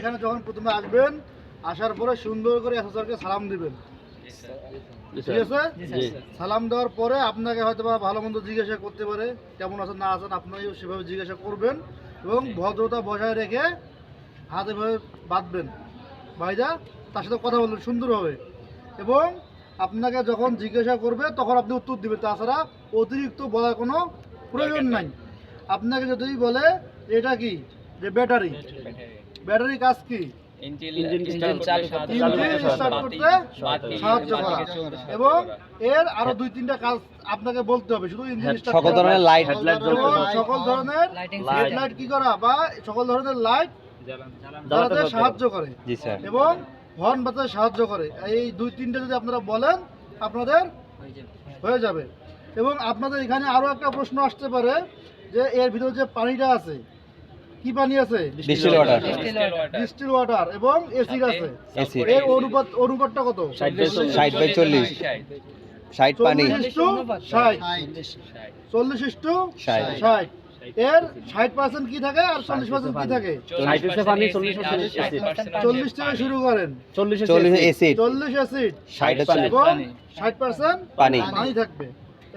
এখানে যখন প্রথমে আসবেন আসার পরে সুন্দর করে এসএসআরকে সালাম দিবেন। ঠিক আছে? সালাম দেওয়ার পরে আপনাকে হয়তো বা ভালো মন্দ জিজ্ঞাসা করতে পারে কেমন আছেন না আছেন আপনিও সেভাবে জিজ্ঞাসা করবেন এবং ভদ্রতা বজায় রেখে হাতে ভাবে বাঁধবেন। ভাইদা তার সাথে কথা বলবেন সুন্দরভাবে এবং আপনাকে যখন জিজ্ঞাসা করবে তখন আপনি উত্তর দিবেন। তাছাড়া অতিরিক্ত বলার কোনো প্রয়োজন নাই। আপনাকে যদি বলে এটা কি? যে ব্যাটারি। ব্যাটারি কাজ কি? ইঞ্জিন চালু করতে ইঞ্জিন স্টার্ট করতে সাহায্য এবং এর আরও দুই তিনটা কাজ আপনাকে বলতে হবে শুধু ইঞ্জিন সকল ধরনের লাইট হেডলাইট এবং জ্বলতে সকল ধরনের Light. কি করা? বা সকল ধরনের লাইট জ্বালাতে সাহায্য করে। এবং হর্ন বাজাতে সাহায্য করে। এই দুই তিনটে যদি আপনারা বলেন আপনাদের হয়ে যাবে। এবং আপনাদের এখানে আরও একটা প্রশ্ন আসতে পারে যে এর ভিতরে যে পানিটা আছে কি পানি আছে? ডিস্টিল ওয়াটার ডিস্টিল ওয়াটার এবং এসিড আছে। এসি এর অনুপাত অনুপাতটা কত? ষাট বাই চল্লিশ। ষাট পানি। চল্লিশ ইস্টু ষাট। চল্লিশ ইস্টু ষাট। ষাট। এর ষাট পার্সেন্ট কি থাকে আর চল্লিশ পার্সেন্ট কি থাকে? চল্লিশ থেকে শুরু করেন। চল্লিশ এসিড চল্লিশ অ্যাসিড ষাট হচ্ছে এবং ষাট পার্সেন্ট পানি। পানি থাকবে।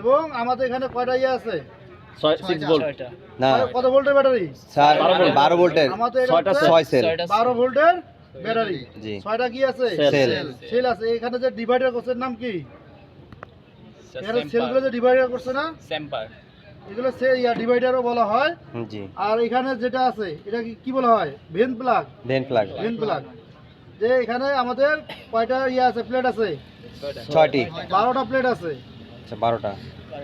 এবং আমাদের এখানে কয়টা ইয়ে আছে? না। কত ভোল্টের ব্যাটারি? স্যার বারো ভোল্টের। সেল। বারো ভোল্টের ব্যাটারি। জি। ছয়টা কি আছে? সেল। সেল। আছে। এখানে যে ডিভাইডার করছে নাম কি? এখানে সেলগুলো যে ডিভাইডার করছে না? এগুলো সে ইয়া ডিভাইডারও বলা হয়। জি। আর এখানে যেটা আছে এটা কি কি বলা হয়? Vent plug. Vent plug. যে এখানে আমাদের কয়টা ইয়ে আছে? প্লেট আছে? ছয়টি। বারোটা প্লেট আছে। আচ্ছা বারোটা।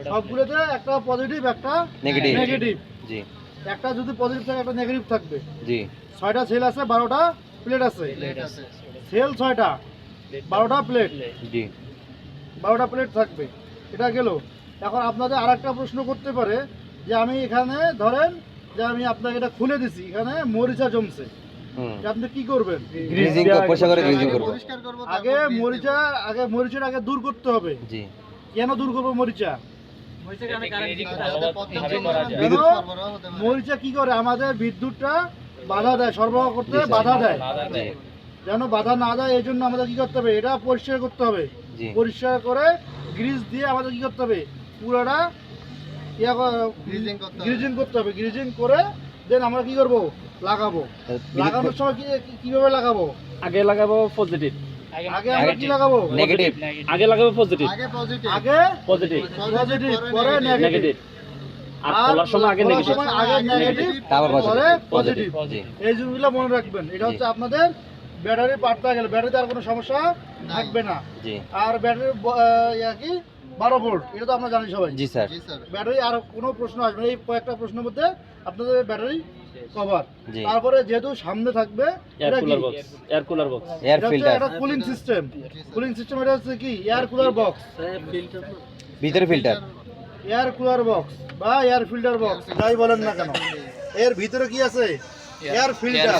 সবগুলোতে একটা পজিটিভ একটা নেগেটিভ নেগেটিভ জি। একটা যদি পজিটিভ থাকে একটা নেগেটিভ থাকবে। জি। ছয়টা সেল আছে বারোটা প্লেট আছে। সেল ছয়টা বারোটা প্লেট জি। বারোটা প্লেট থাকবে। এটা গেল। এখন আপনাদের আর একটা প্রশ্ন করতে পারে যে আমি এখানে ধরেন যে আমি আপনাকে এটা খুলে দিছি এখানে মরিচা জমছে। যে আপনি কি করবেন? গ্রিজিং করে গ্রিজিং করব। আগে মরিচা আগে মরিচার আগে দূর করতে হবে। জি। কেন দূর করব মরিচা? মরিচা কি করে? আমাদের বিদ্যুৎটা বাধা দেয় সরবরাহ করতে বাধা দেয়। যেন বাধা না দেয় এই জন্য আমাদের কি করতে হবে? এটা পরিষ্কার করতে হবে। পরিষ্কার করে গ্রিজ দিয়ে আমাদের কি করতে হবে? পুরোটা ইয়া গ্রিজিং করতে হবে। গ্রিজিং করে দেন আমরা কি করব? লাগাবো। লাগানোর সময় কীভাবে লাগাবো? আগে লাগাবো পজিটিভ আগে আমরা কি লাগাবো? নেগেটিভ আগে লাগাবো পজিটিভ আগে পজিটিভ পজিটিভ পরে নেগেটিভ আর খোলার সময় আগে নেগেটিভ আগে নেগেটিভ তারপর পজিটিভ পজিটিভ এই জিনিসগুলো মনে রাখবেন। এটা হচ্ছে আপনাদের ব্যাটারি পাল্টা গেলে। ব্যাটারিতে আর কোনো সমস্যা থাকবে না। জি। আর ব্যাটারি ইয়া কি? বারো ভোল্ট। এটা তো আমরা জানি সবাই। জি স্যার। ব্যাটারি আর কোনো প্রশ্ন আসবে না। এই কয়েকটা প্রশ্নের মধ্যে আপনাদের ব্যাটারি কভার। তারপরে যেহেতু সামনে থাকবে air cooler box air cooler box air filter cooling system cooling system এটা হচ্ছে কি? এয়ার কুলার বক্স ভিতরে ফিল্টার এয়ার কুলার বক্স বা এয়ার ফিল্টার বক্স যাই বলেন না কেন। এর ভিতরে কি আছে? এয়ার ফিল্টার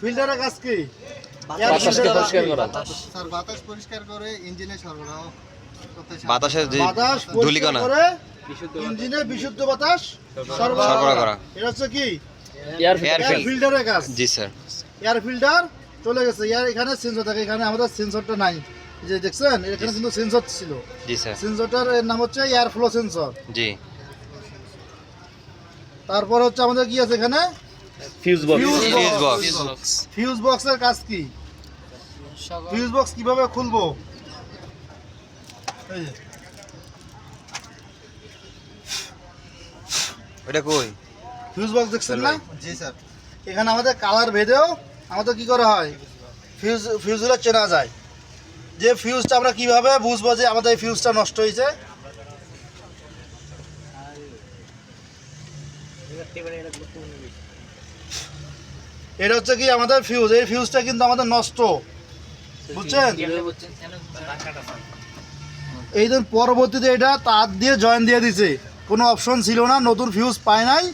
ফিল্টারের কাজ কি? বাতাস পরিষ্কার করে। ইঞ্জিনে সরবরাহ বাতাসের করে ইঞ্জিনে বিশুদ্ধ বাতাস সরবরাহ করা। করা। এটা হচ্ছে কি? এয়ার ফিল্টারের কাজ। জি স্যার। এয়ার ফিল্টার চলে গেছে। এয়ার এখানে সেন্সর থাকে। এখানে আমাদের সেন্সরটা নাই। এই যে দেখছেন এখানে কিন্তু সেন্সর ছিল। জি স্যার। সেন্সরটার নাম হচ্ছে এয়ার ফ্লো সেন্সর জি। তারপর হচ্ছে আমাদের কি আছে এখানে? Fuse box fuse fuse box box fuse বক্সের কাজ কি? ফিউজ বক্স কীভাবে খুলবো? এই ওটা কই? ফিউজ বক্স দেখছেন না? জি স্যার এখানে আমাদের কালার ভেদেও আমাদের কি করা হয়? ফিউজ ফিউজগুলো চেনা যায়। যে ফিউজটা আমরা কীভাবে বুঝব যে আমাদের এই ফিউজটা নষ্ট হয়েছে? এটা হচ্ছে কি আমাদের ফিউজ এই ফিউজটা কিন্তু আমাদের নষ্ট। বুঝছেন? এই দিন পরবর্তীতে এটা তার দিয়ে জয়েন দিয়ে দিছে। কোনো অপশন ছিল না নতুন ফিউজ পায় নাই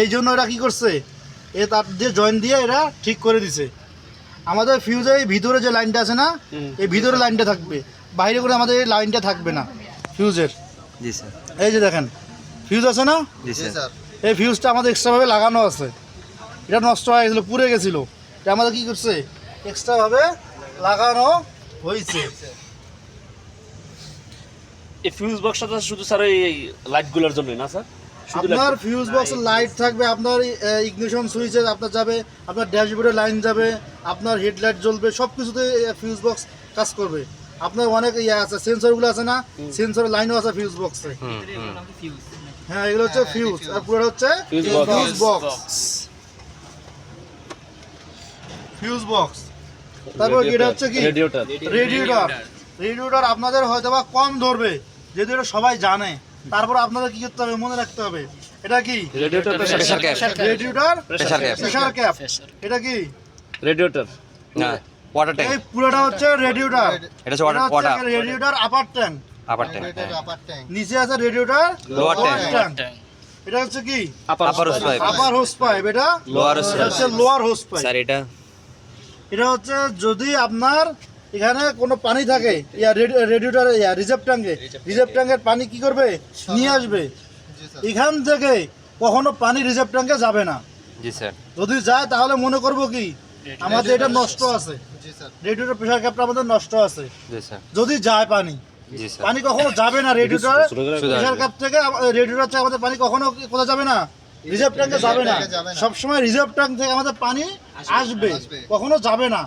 এই জন্য এরা কি করছে? এ তার দিয়ে জয়েন দিয়ে এরা ঠিক করে দিছে। আমাদের ফিউজের এই ভিতরে যে লাইনটা আছে না এই ভিতরে লাইনটা থাকবে। বাইরে করে আমাদের এই লাইনটা থাকবে না ফিউজের জি স্যার। এই যে দেখেন ফিউজ আছে না? জি স্যার। এই ফিউজটা আমাদের এক্সট্রাভাবে লাগানো আছে। এটা নষ্ট হয়ে গেছিল পুড়ে গেছিল। এটা আমাদের কী করছে? এক্সট্রাভাবে লাগানো হয়েছে। এই ফিউজ বক্সটা তো শুধু স্যার এই লাইটগুলোর জন্যই না স্যার আপনার ফিউজ বক্স লাইট থাকবে আপনার ইগনিশন সুইচে আপনার যাবে আপনার ড্যাশবোর্ডে লাইন যাবে আপনার হেডলাইট জ্বলবে সব কিছুতে ফিউজ বক্স কাজ করবে। আপনার অনেক ইয়ে আছে সেন্সরগুলো আছে না? সেন্সর লাইনও আছে ফিউজ বক্সে হ্যাঁ এগুলো হচ্ছে হ্যাঁ, ফিউজ fuse। আর পুরো হচ্ছে ফিউজ বক্স ফিউজ বক্স তারপর এটা হচ্ছে কি? রেডিওটার রেডিওটার রেডিওটার আপনাদের হয়তো বা কম ধরবে। যেহেতু এটা সবাই জানে তারপর আপনাদের কি করতে হবে মনে রাখতে হবে। এটা কি? রেডিওটার প্রেসার ক্যাপ এটা কি? রেডিওটার না ওয়াটার ট্যাঙ্ক এই পুরোটা হচ্ছে রেডিওটার এটা হচ্ছে water water radiator upper tank upper নিচে আছে রেডিওটার tank. ট্যাঙ্ক এটা হচ্ছে কি? আপার আপার হোস পাইপ এটা লোয়ার হোস পাইপ স্যার এটা এটা হচ্ছে যদি আপনার এখানে কোনো পানি থাকে। ইয়া রেডিওটার ইয়া রিজার্ভ ট্যাঙ্কে। রিজার্ভ ট্যাঙ্কের পানি কি করবে? নিয়ে আসবে। এখান থেকে কখনো পানি রিজার্ভ ট্যাঙ্কে যাবে না। জি স্যার। যদি যায় তাহলে মনে করব কি? আমাদের এটা নষ্ট আছে। জি স্যার। রেডিওটার প্রেশার ক্যাপটা আমাদের নষ্ট আছে। যদি যায় পানি পানি কখনো যাবে না রেডিওটার। প্রেশার ক্যাপ থেকে রেডিওটার থেকে আমাদের পানি কখনো কোথাও যাবে না। রিজার্ভ ট্যাঙ্কে যাবে না। ট্যাঙ্কে যাবে না। সব সময় রিজার্ভ ট্যাঙ্ক থেকে আমাদের পানি আসবে। কখনো যাবে না।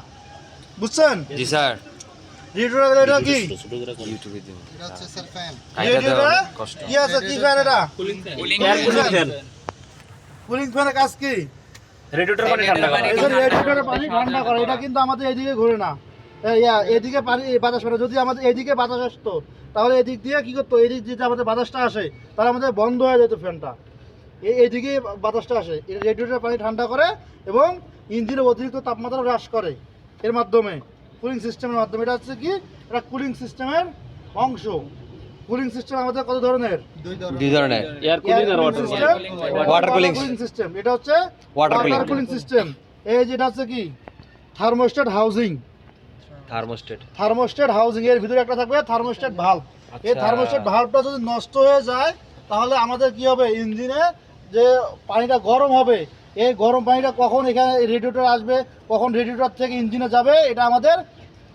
বুঝছেন? জি স্যার। রেডিওটার এটা কি? ছোট করে কম। ইউটিউবে দিন এটা হচ্ছে স্যার ফ্যান এটা কষ্ট। কি আছে কি ফ্যান এটা? কুলিং ফ্যান কুলিং ফ্যানের কাজ কি? পানি ঠান্ডা করা এই পানি ঠান্ডা করে এটা কিন্তু আমাদের এদিকে ঘুরে না। এদিকে পানি বাতাস পড়ে যদি আমাদের এদিকে বাতাস আসতো তাহলে এদিক দিয়ে কি করতো? এদিক দিয়ে আমাদের বাতাসটা আসে তাহলে আমাদের বন্ধ হয়ে যেত ফ্যানটা এই এদিকে বাতাসটা আসে। রেডিওটার পানি ঠান্ডা করে এবং ইঞ্জিনের অতিরিক্ত তাপমাত্রা হ্রাস করে। এর মাধ্যমে। কুলিং সিস্টেমের মাধ্যমে। এটা হচ্ছে কি? এটা কুলিং সিস্টেমের অংশ। কুলিং সিস্টেম আমাদের কত ধরনের? দুই ধরনের। এয়ার কুলিং আর water cooling cooling cooling system এটা হচ্ছে ওয়াটার কুলিং সিস্টেম এই যেটা হচ্ছে কি? Thermostat housing thermostat thermostat housing এর ভিতরে একটা থাকবে থার্মোস্টেট ভাল্ব এই আচ্ছা। থার্মোস্টেট ভাল্বটা যদি নষ্ট হয়ে যায় তাহলে আমাদের কি হবে? ইঞ্জিনে যে পানিটা গরম হবে এই গরম পানিটা কখন এখানে রেডিওটার আসবে কখন রেডিওটার থেকে ইঞ্জিনে যাবে এটা আমাদের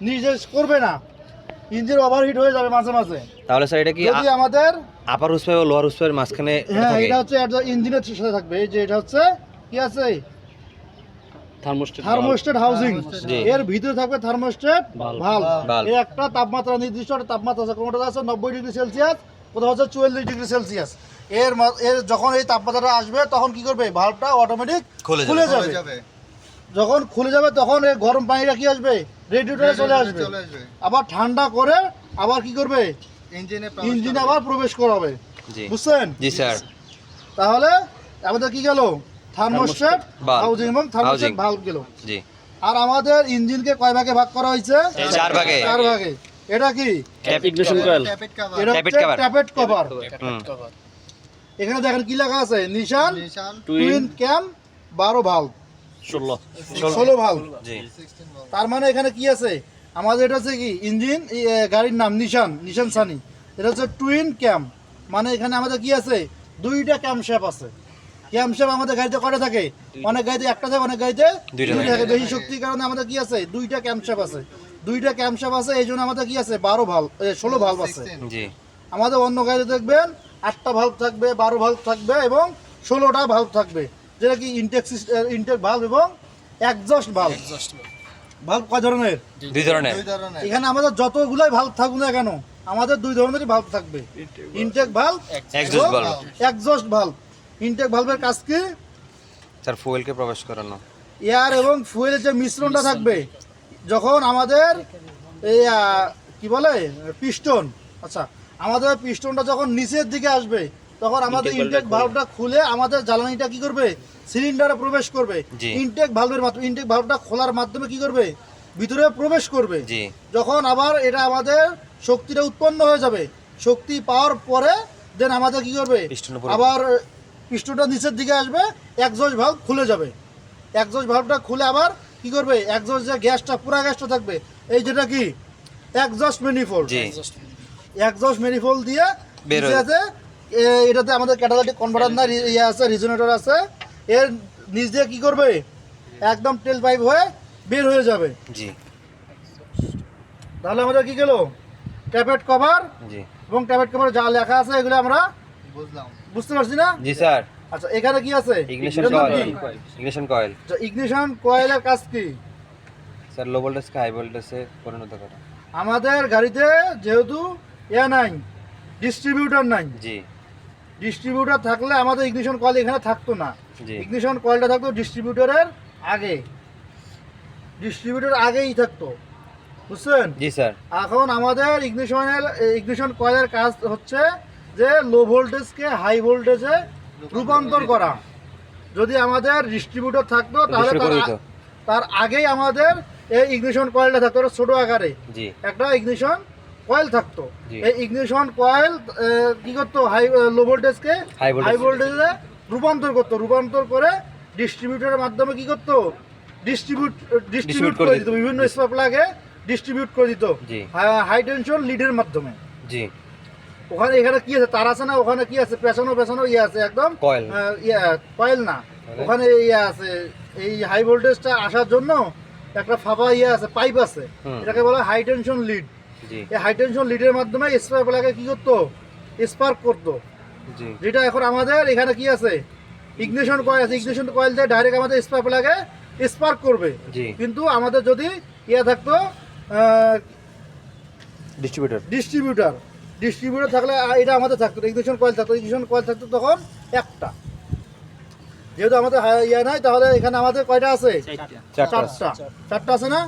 নির্দেশ করবে না। ইঞ্জিন ওভারহিট হয়ে যাবে মাঝে মাঝে। তাহলে স্যার এটা কি যদি আমাদের আপার হুস পাইপ ও লোয়ার হুস পাইপের মাঝখানে হ্যাঁ এটা হচ্ছে ইঞ্জিনের সাথে থাকবে। এই যে এটা হচ্ছে কি আছে? থার্মোস্টেট থার্মোস্টেট হাউজিং এর ভিতরে থাকবে থার্মোস্টেট এর একটা তাপমাত্রা নির্দিষ্ট তাপমাত্রা আছে কোনোটা আছে? নব্বই ডিগ্রি সেলসিয়াস। কোথাও হচ্ছে চুয়াল্লিশ ডিগ্রি সেলসিয়াস। এর মা- এর যখন এই তাপমাত্রাটা আসবে তখন কি করবে? ভাল্বটা অটোমেটিক খুলে যাবে। যখন খুলে যাবে তখন এই গরম পানিটা কি আসবে? রেডিওটারে চলে আসবে। আবার ঠান্ডা করে আবার কি করবে? ইঞ্জিনে ইঞ্জিনে আবার প্রবেশ করাবে। বুঝছেন? জি স্যার। তাহলে আমাদের কি গেল? Valve. হাউজিং এবং Housing. ভাল্ব গেল। জি। আর আমাদের ইঞ্জিনকে কয় ভাগে ভাগ করা হয়েছে? চার ভাগে। চার ভাগে। এটা কি? ট্যাপেট কভার এখানে দেখেন কি লেখা আছে? নিশান টুইন ক্যাম বারো ভাল্ব ষোলো। ভাল্ব জি। 16 ভোল্ট তার মানে এখানে কি আছে? আমাদের এটা হচ্ছে কি? ইঞ্জিন গাড়ির নাম নিশান নিশান সানি। এটা হচ্ছে টুইন ক্যাম মানে এখানে আমাদের কি আছে? দুইটা ক্যাম শেপ আছে। ক্যাম শেপ আমাদের গাড়িতে কটা থাকে? অনেক গাড়িতে একটা থাকে অনেক গাড়িতে দুইটা। থাকে। বেশি শক্তির কারণে আমাদের কি আছে? দুইটা ক্যাম শেপ আছে। দুইটা ক্যাম শেপ আছে এই জন্য আমাদের কি আছে? বারো ভালো ষোলো ভাল্ব আছে। আমাদের অন্য গাড়িতে দেখবেন আটটা ভাল্ব থাকবে বারো ভাল্ব থাকবে এবং ষোলোটা ভাল্ব থাকবে। যেটা কি ইনটেক ইনটেক ভাল্ব এবং একজস্ট ভাল্ব ভাল্ব কয় ধরনের? দুই ধরনের। এখানে আমাদের যতগুলাই ভাল্ব থাকুক না কেন আমাদের দুই ধরনেরই ভাল্ব থাকবে। Intake valve exhaust valve intake ভাল্বের কাজ কি? স্যার ফুয়েলকে প্রবেশ করানো। এয়ার এবং ফুয়েলের যে মিশ্রণটা থাকবে যখন আমাদের এই কি বলে? পিস্টন। আচ্ছা আমাদের পিস্টনটা যখন নিচের দিকে আসবে তখন আমাদের ইনটেক ভাল্বটা খুলে আমাদের জ্বালানিটা কি করবে? সিলিন্ডারে প্রবেশ করবে। ইনটেক ভাল্বের মাধ্যমে ইনটেক ভাল্বটা খোলার মাধ্যমে কি করবে? ভিতরে প্রবেশ করবে। যখন আবার এটা আমাদের শক্তিটা উৎপন্ন হয়ে যাবে শক্তি পাওয়ার পরে দেন আমাদের কি করবে? আবার পিস্টনটা নিচের দিকে আসবে একজস্ট ভাল্ব খুলে যাবে। একজস্ট ভাল্বটা খুলে আবার কি করবে? একজস্ট যে গ্যাসটা পুরা গ্যাসটা থাকবে এই যেটা কি? একজস্ট ম্যানিফোল্ড জি। একজস্ট ম্যানিফোল্ড দিয়ে বের হয়ে- আছে এটাতে আমাদের ক্যাটালাইটিক কনভার্টার না ইয়ে আছে রিজনেটর আছে। এর নিচ দিয়ে কি করবে? একদম টেল পাইপ হয়ে বের হয়ে যাবে। জি। তাহলে আমাদের কি গেল? ট্যাপেট কভার জি। এবং ট্যাপেট কভার যা লেখা আছে এগুলো আমরা বুঝলাম। বুঝতে পারছি না? জি স্যার। আচ্ছা এখানে কি আছে? Ignition coil ignition coil ignition কয়েলের কাজ কি? স্যার লো ভোল্টেজকে হাই ভোল্টেজে পরিণত করা। আমাদের গাড়িতে যেহেতু ইয়া নাই ডিস্ট্রিবিউটর নাই জি। ডিস্ট্রিবিউটর থাকলে আমাদের ইগনিশন কয়েল এখানে থাকতো না। জি। ইগনিশন কয়েলটা থাকতো ডিস্ট্রিবিউটরের আগে। ডিস্ট্রিবিউটর আগেই থাকতো। বুঝছেন? জি স্যার এখন আমাদের ইগনিশনের ইগনিশন কয়েলের কাজ হচ্ছে যে লো ভোল্টেজকে হাই ভোল্টেজে রূপান্তর করা। যদি আমাদের ডিস্ট্রিবিউটর থাকতো তাহলে তার আগেই আমাদের এই ইগনিশন কয়েলটা থাকতো ছোট আকারে। একটা ইগনিশন কয়েল থাকতো। এই ইগনিশন কয়েল কি করতো? হাই লো ভোল্টেজকে হাই ভোল্টেজে রূপান্তর করতো। রূপান্তর করে ডিস্ট্রিবিউটরের মাধ্যমে কি করতো? ডিস্ট্রিবিউট ডিস্ট্রিবিউট করে দিত। বিভিন্ন স্পাপ লাগে ডিস্ট্রিবিউট করে দিত। হাই টেনশন লিডের মাধ্যমে। জি। ওখানে এখানে কি আছে? তার আছে না? ওখানে কি আছে? পেছানো পেছানো ইয়ে আছে একদম? কয়েল। ইয়ে কয়েল না। ওখানে ইয়ে আছে। এই হাই ভোল্টেজটা আসার জন্য একটা ফাঁপা ইয়ে আছে পাইপ আছে। এটাকে বলা হাই টেনশন লিড এই হাই টেনশন লিডের মাধ্যমে স্পার্ক লাগে কি করতো? স্পার্ক করতো। যেটা এখন আমাদের এখানে কি আছে? ইগনিশন কয়েল আছে। ইগনিশন কয়েল দিয়ে ডাইরেক্ট আমাদের স্পার্ক লাগে স্পার্ক করবে। কিন্তু আমাদের যদি ইয়ে থাকতো ডিস্ট্রিবিউটর ডিস্ট্রিবিউটার ডিস্ট্রিবিউটার থাকলে এটা আমাদের থাকতো ইগনিশন কয়েল থাকতো। ইগনিশন কয়েল থাকতো তখন একটা। যেহেতু আমাদের ইয়ে নাই তাহলে এখানে আমাদের কয়টা আছে? চারটা। চারটা। চারটা আছে না?